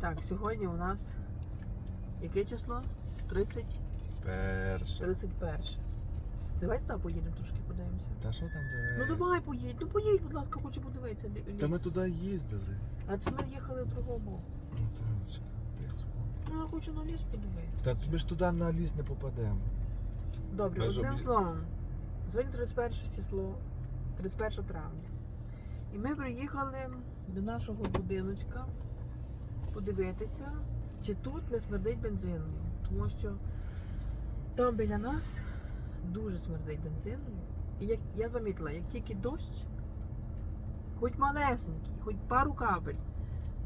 Так, сьогодні у нас яке число? 30? Перше. 31. Давай туди поїдемо трошки подивимося. Та що там де? Ну давай поїдь, ну поїдь, будь ласка, хочу подивитися. лі- Та ми ліс. туди їздили. А це ми їхали в другому. Ну, Танечка, ти? Ну, я хочу на ліс подивитися. Та ми ж туди на ліс не попадемо. Добре, Без одним обід. словом, сьогодні 31 число, 31 травня. І ми приїхали до нашого будиночка подивитися, чи тут не смердить бензином. Тому що там біля нас дуже смердить бензином. І як я замітила, як тільки дощ, хоч малесенький, хоч пару капель,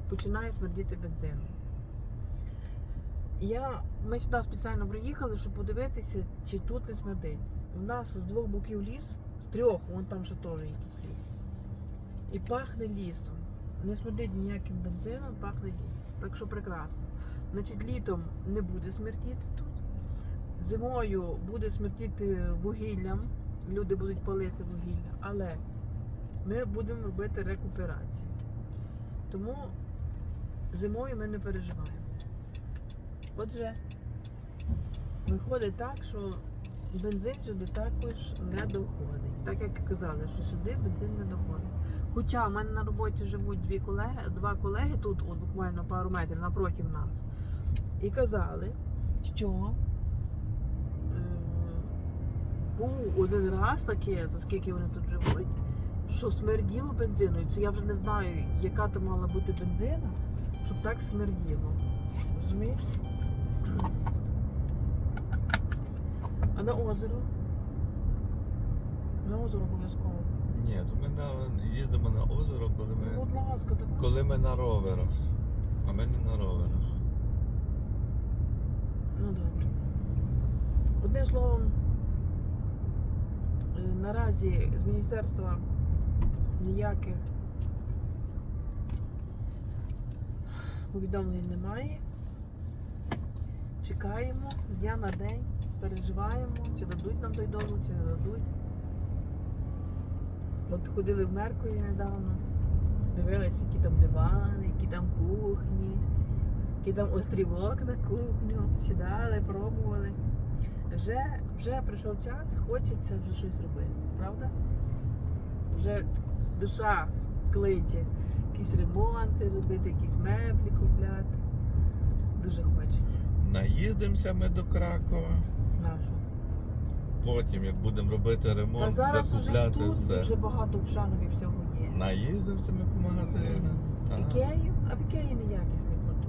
починає смердіти бензином. Я, ми сюди спеціально приїхали, щоб подивитися, чи тут не смердить. У нас з двох боків ліс, з трьох, вон там ще теж якийсь ліс. І пахне лісом. Не смердить ніяким бензином, пахне лісом. Так що прекрасно. Значить, літом не буде смердіти тут. Зимою буде смердіти вугіллям. Люди будуть палити вугілля. Але ми будемо робити рекуперацію. Тому зимою ми не переживаємо. Отже, виходить так, що бензин сюди також не доходить. Так як казали, що сюди бензин не доходить. Хоча в мене на роботі живуть дві колеги, два колеги тут, от буквально пару метрів напроти нас. І казали, що е, був один раз таке, за скільки вони тут живуть, що смерділо бензиною. Це я вже не знаю, яка то мала бути бензина, щоб так смерділо. Розумієш? А на озеро? На озеро обов'язково. Ні, то ми на, їздимо на озеро, коли ми, будь ласка, так. коли ми на роверах. А ми не на роверах. Ну добре. Одним словом, е, наразі з міністерства ніяких повідомлень немає. Чекаємо з дня на день, переживаємо, чи дадуть нам той дозвіл, чи не дадуть. От ходили в Меркові недавно, дивилися, які там дивани, які там кухні, який там острівок на кухню, сідали, пробували. Вже, вже прийшов час, хочеться вже щось робити, правда? Вже душа кличе якісь ремонти робити, якісь меблі купляти. Дуже хочеться. Наїздимося ми до Кракова. Нашу. Потім, як будемо робити ремонт, Та зараз уже закупляти тут все. дуже багато в Шанові всього є. Наїздимося ми по магазинам. Так. Ікею, а в Ікеї неякісний продукт.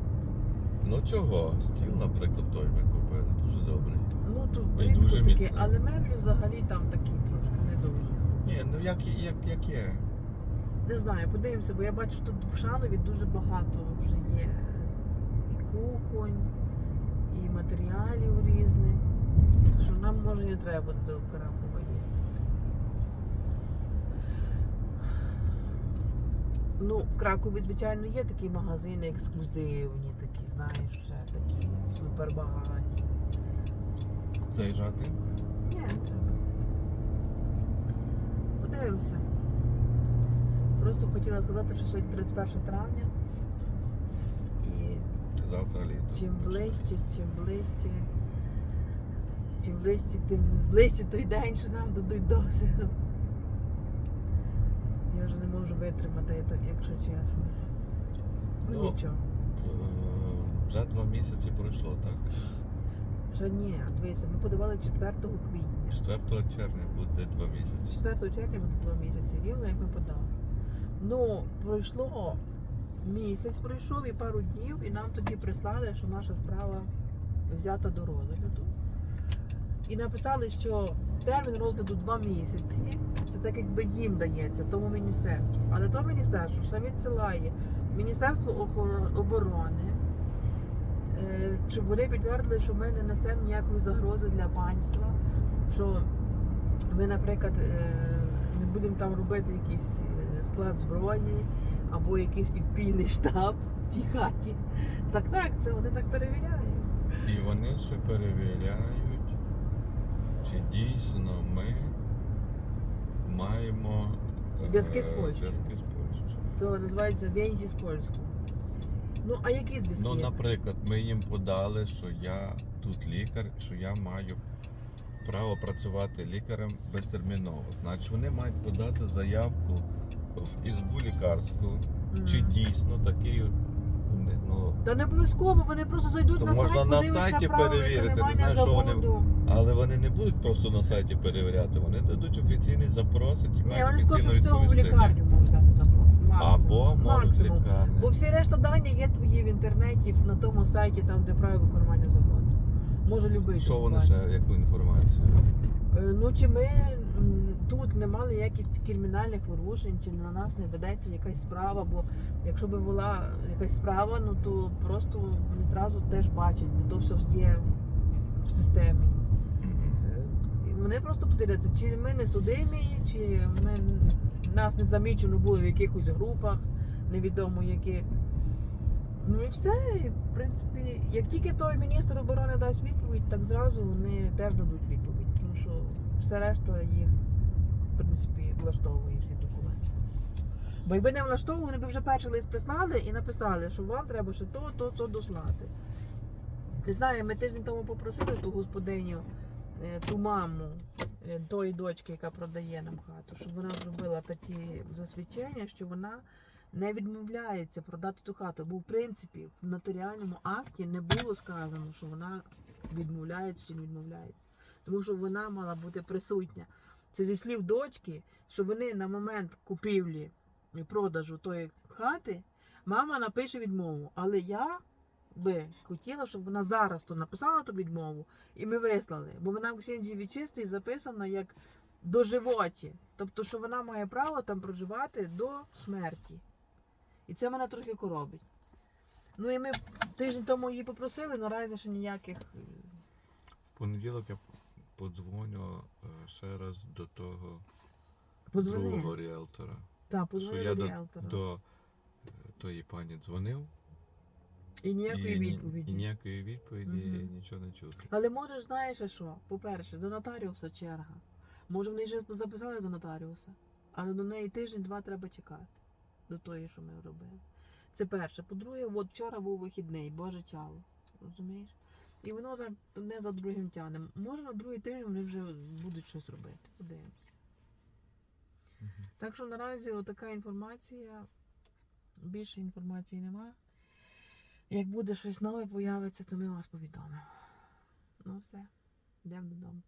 Ну чого? Стіл, наприклад, той ми купили. Дуже добрий. Ну тут І рідко дуже таке, міцний. але меблі взагалі там такі трошки не дуже. Ні, ну як, як, як є. Не знаю, подивимося, бо я бачу, що тут в Шанові дуже багато вже є і кухонь, і матеріалів різних. Що нам може не треба буде до Кракова їхати. Ну, в Кракові, звичайно, є такі магазини ексклюзивні, такі, знаєш, вже такі супербагаті. Заїжджати? Ні, не треба. Подивимося. Просто хотіла сказати, що сьогодні 31 травня. І Завтра літо. чим ближче, чим ближче, чим ближче, тим ближче той день, що нам дадуть дозвіл. Я вже не можу витримати, якщо чесно. Ну, Ну, нічого. Е, Вже два місяці пройшло, так? Вже ні, дивися, ми подавали 4 квітня. 4 червня буде два місяці. 4 червня буде два місяці, рівно як ми подали. Ну, пройшло місяць, пройшов і пару днів, і нам тоді прислали, що наша справа взята до розгляду. І написали, що термін розгляду два місяці. Це так якби їм дається, тому міністерству. Але то міністерство ще відсилає Міністерство оборони, е, щоб вони підтвердили, що ми не несемо ніякої загрози для панства, що ми, наприклад, е, не будемо там робити якийсь е, склад зброї або якийсь підпільний штаб в тій хаті. Так, так, це вони так перевіряють. І вони ще перевіряють, чи дійсно ми маємо е, Зв'язки з Польщею. Зв'язки з Польщею. Це називається в'єнзі з польську. Ну, а які зв'язки? Ну, наприклад, ми їм подали, що я тут лікар, що я маю право працювати лікарем безтерміново. Значить, вони мають подати заявку в ізбу лікарську, чи дійсно такий. Вони, Ну, Та не обов'язково, вони просто зайдуть То на можна сайт, на подивляться сайті право перевірити, не знаю, що вони- але вони не будуть просто на сайті перевіряти, вони дадуть офіційний запрос, і Ні, мають вони офіційно скажуть, всього в відповісти. лікарню можуть дати запрос. Максимум. Або можуть Максимум. Бо всі решта дані є твої в інтернеті, на тому сайті, там, де право виконання заводу. Може любий. Що вони ще, яку інформацію? Е, Ну чи ми м, тут не мали ніяких кримінальних порушень, чи на нас не ведеться якась справа, бо якщо б була якась справа, ну то просто вони зразу теж бачать, бо то все є в системі. Е, Вони просто подивляться, чи ми не судимі, чи ми, нас не замічено було в якихось групах, невідомо яких. Ну і все. І, в принципі, як тільки той міністр оборони дасть відповідь, так зразу вони теж дадуть відповідь. Тому що все решта їх, принципі, влаштовує всі документи. Бо якби не влаштовували, вони б вже перший лист прислали і написали, що вам треба ще то, то, то дослати. Не знаю, ми тиждень тому попросили ту господиню, е, ту маму е, тої дочки, яка продає нам хату, щоб вона зробила такі засвідчення, що вона не відмовляється продати ту хату. Бо в принципі в нотаріальному акті не було сказано, що вона відмовляється чи не відмовляється. Тому що вона мала бути присутня. Це зі слів дочки, що вони на момент купівлі і продажу тої хати мама напише відмову. Але я би хотіла, щоб вона зараз то написала ту відмову і ми вислали. Бо вона в Ксензі Вічистий записана як доживоті. Тобто, що вона має право там проживати до смерті. І це мене трохи коробить. Ну і ми тиждень тому її попросили, наразі ще ніяких. понеділок я подзвоню е, ще раз до того другого Подзвони. ріелтора. Так, Що подзвони я до до, до е, тої пані дзвонив І ніякої і, ні- відповіді. і ніякої відповіді, Мгм. нічого не чути. Але можеш, знаєш а що? По-перше, до нотаріуса черга. Може, вони вже записали до нотаріуса, але до неї тиждень-два треба чекати. До тої, що ми робили. Це перше. По-друге, от вчора був вихідний, Боже чало. Розумієш? І воно за не за другим тягне. Може на другий тиждень вони вже будуть щось робити. Подивимось. Угу. Так що наразі така інформація. Більше інформації нема. Як буде щось нове появиться, то ми вас повідомимо. Ну все, йдемо додому.